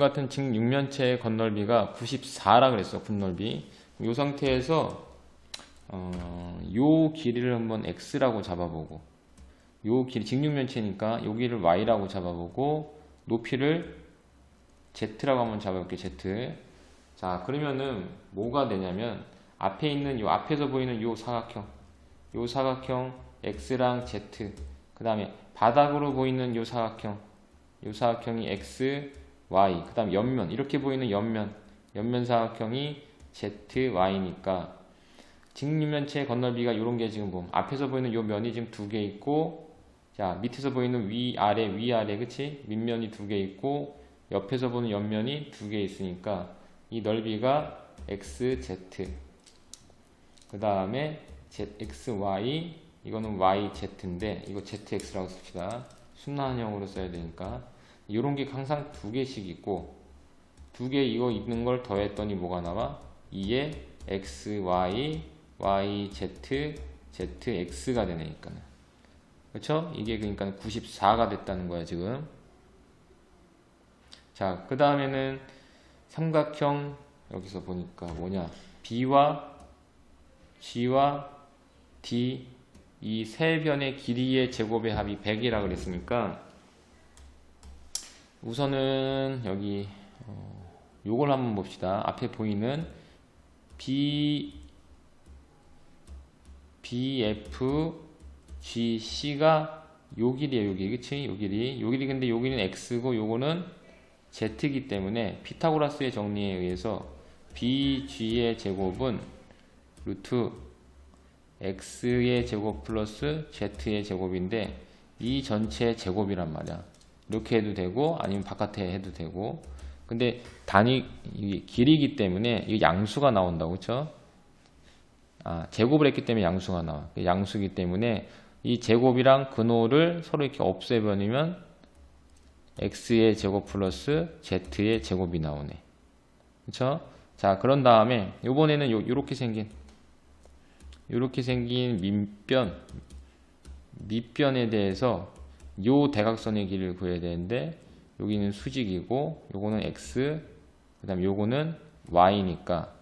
같은 직육면체의 건널비가 94라 그랬어 분넓이 이 상태에서 어, 요 길이를 한번 x라고 잡아보고 요 길이 직육면체니까 여기를 y라고 잡아보고 높이를 z라고 한번 잡아볼게 z. 자 그러면은 뭐가 되냐면 앞에 있는 요 앞에서 보이는 요 사각형 요 사각형 x랑 z 그 다음에 바닥으로 보이는 요 사각형 요 사각형이 x y 그 다음 옆면 이렇게 보이는 옆면 옆면 사각형이 z y니까 직립면체 건널비가 이런 게 지금 뭐 앞에서 보이는 요 면이 지금 두 개 있고 자 밑에서 보이는 위 아래 위 아래 그치? 밑면이 두 개 있고 옆에서 보는 옆면이 두 개 있으니까 이 넓이가 x z. 그 다음에 z x y 이거는 y z인데 이거 z x라고 씁시다. 순환형으로 써야 되니까 이런 게 항상 두 개씩 있고 두 개 이거 있는 걸 더했더니 뭐가 나와? 2에 x, y, y, z, z, x가 되니까 그렇죠? 이게 그러니까 94가 됐다는 거야 지금 자 그 다음에는 삼각형 여기서 보니까 뭐냐 b와 g와 d 이 세 변의 길이의 제곱의 합이 100이라 그랬으니까 우선은 여기 어, 요걸 한번 봅시다. 앞에 보이는 B BF GC가 요 길이에요. 요 길이. 그치? 요 길이. 요 길이 근데 여기는 X고 요거는 Z이기 때문에 피타고라스의 정리에 의해서 BG의 제곱은 루트 X의 제곱 플러스 Z의 제곱인데 이 전체의 제곱이란 말이야. 이렇게 해도 되고 아니면 바깥에 해도 되고 근데 단위 길이기 때문에 이 양수가 나온다고 그렇죠? 아, 제곱을 했기 때문에 양수가 나와. 양수기 때문에 이 제곱이랑 근호를 서로 이렇게 없애버리면 x의 제곱 플러스 z의 제곱이 나오네. 그렇죠? 자, 그런 다음에 이번에는 요 요렇게 생긴 요렇게 생긴 밑변 밑변에 대해서 요 대각선의 길이를 구해야 되는데 여기는 수직이고 요거는 x 그 다음 요거는 y니까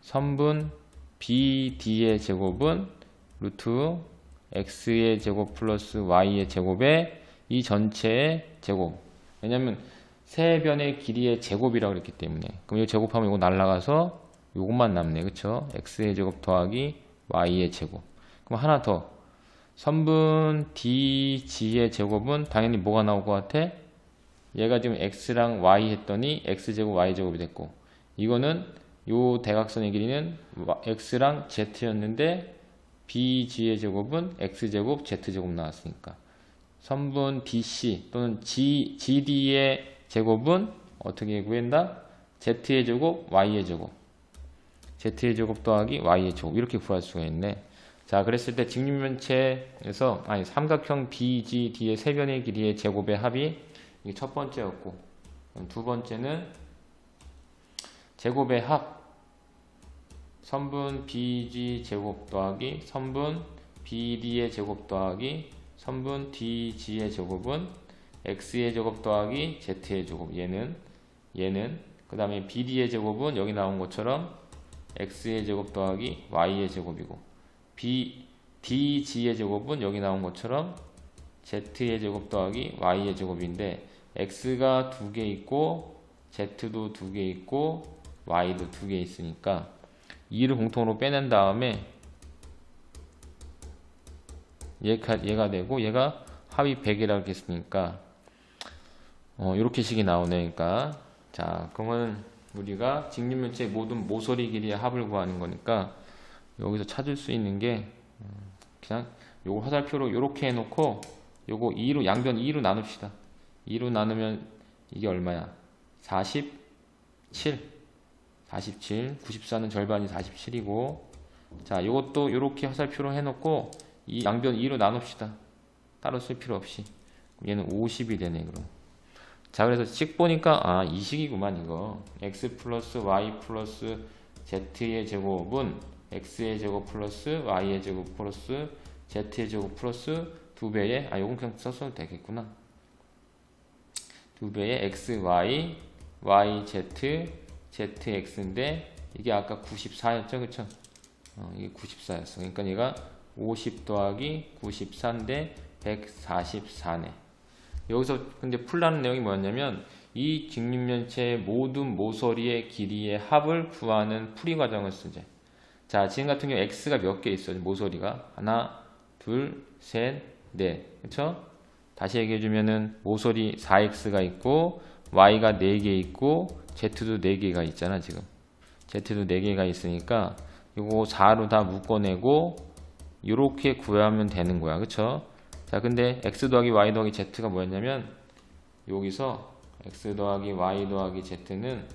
선분 BD의 제곱은 루트 x의 제곱 플러스 y의 제곱에 이 전체의 제곱. 왜냐면 세 변의 길이의 제곱이라고 그랬기 때문에. 그럼 이 제곱하면 이거 날라가서 요것만 남네. 그쵸? X의 제곱 더하기 y의 제곱. 그럼 하나 더 선분 DG의 제곱은 당연히 뭐가 나올 것 같아? 얘가 지금 X랑 Y 했더니 X제곱 Y제곱이 됐고 이거는 요 대각선의 길이는 X랑 Z였는데 BG의 제곱은 X제곱 Z제곱 나왔으니까 선분 BC 또는 G, GD의 제곱은 어떻게 구한다? Z의 제곱 Y의 제곱 Z의 제곱 더하기 Y의 제곱 이렇게 구할 수가 있네 자, 그랬을 때 직립면체에서 아니 삼각형 BGD의 세 변의 길이의 제곱의 합이 이게 첫 번째였고 두 번째는 제곱의 합 선분 BG 제곱 더하기 선분 BD의 제곱 더하기 선분 DG의 제곱은 X의 제곱 더하기 Z의 제곱 얘는 얘는 그 다음에 BD의 제곱은 여기 나온 것처럼 X의 제곱 더하기 Y의 제곱이고 B, DG의 제곱은 여기 나온 것처럼 Z의 제곱 더하기 Y의 제곱인데 X가 두 개 있고 Z도 두 개 있고 Y도 두 개 있으니까 2를 공통으로 빼낸 다음에 얘가, 얘가 되고 얘가 합이 100이라고 했으니까 어, 이렇게 식이 나오네. 그러니까 자 그러면 우리가 직립면체 모든 모서리 길이의 합을 구하는 거니까 여기서 찾을 수 있는 게 음, 그냥 요거 화살표로 이렇게 해놓고 요거 2로 양변 2로 나눕시다. 2로 나누면 이게 얼마야? 47 47 94는 절반이 47이고 자 요것도 이렇게 화살표로 해놓고 이 양변 2로 나눕시다. 따로 쓸 필요 없이. 얘는 50이 되네 그럼. 자 그래서 식 보니까 아 이 식이구만 이거. x 플러스 y 플러스 z의 제곱은 x의 제곱 플러스 y의 제곱 플러스 z의 제곱 플러스 두 배의 아 요건 그냥 썼어도 되겠구나 두 배의 x, y YZ, ZX인데 이게 아까 94였죠, 그쵸? 어, 이게 94였어. 그러니까 얘가 50 더하기 94인데 144네. 여기서 근데 풀라는 내용이 뭐였냐면 이 직립면체의 모든 모서리의 길이의 합을 구하는 풀이 과정을 쓰재. 자, 지금 같은 경우 x가 몇 개 있어요? 모서리가 하나, 둘, 셋, 넷, 그렇죠? 다시 얘기해 주면은 모서리 4x가 있고 y가 4개 있고 z도 4개가 있잖아 지금. z도 4개가 있으니까 요거 4로 다 묶어내고 이렇게 구하면 되는 거야, 그렇죠? 자, 근데 x 더하기 y 더하기 z가 뭐였냐면 여기서 x 더하기 y 더하기 z는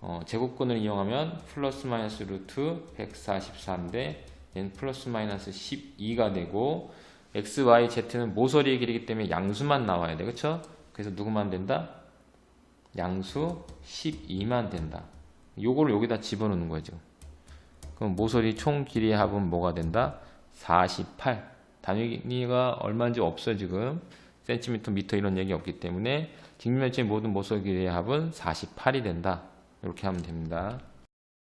어, 제곱근을 이용하면 플러스 마이너스 루트 144인데 얘는 플러스 마이너스 12가 되고 x, y, z는 모서리의 길이기 때문에 양수만 나와야 돼. 그쵸? 그래서 누구만 된다? 양수 12만 된다. 요거를 여기다 집어넣는 지금. 그럼 모서리 총 길이의 합은 뭐가 된다? 48. 단위가 얼마인지 없어요, 지금. 센티미터, 미터 이런 얘기 없기 때문에 직면체 모든 모서리 길이의 합은 48이 된다. 이렇게 하면 됩니다.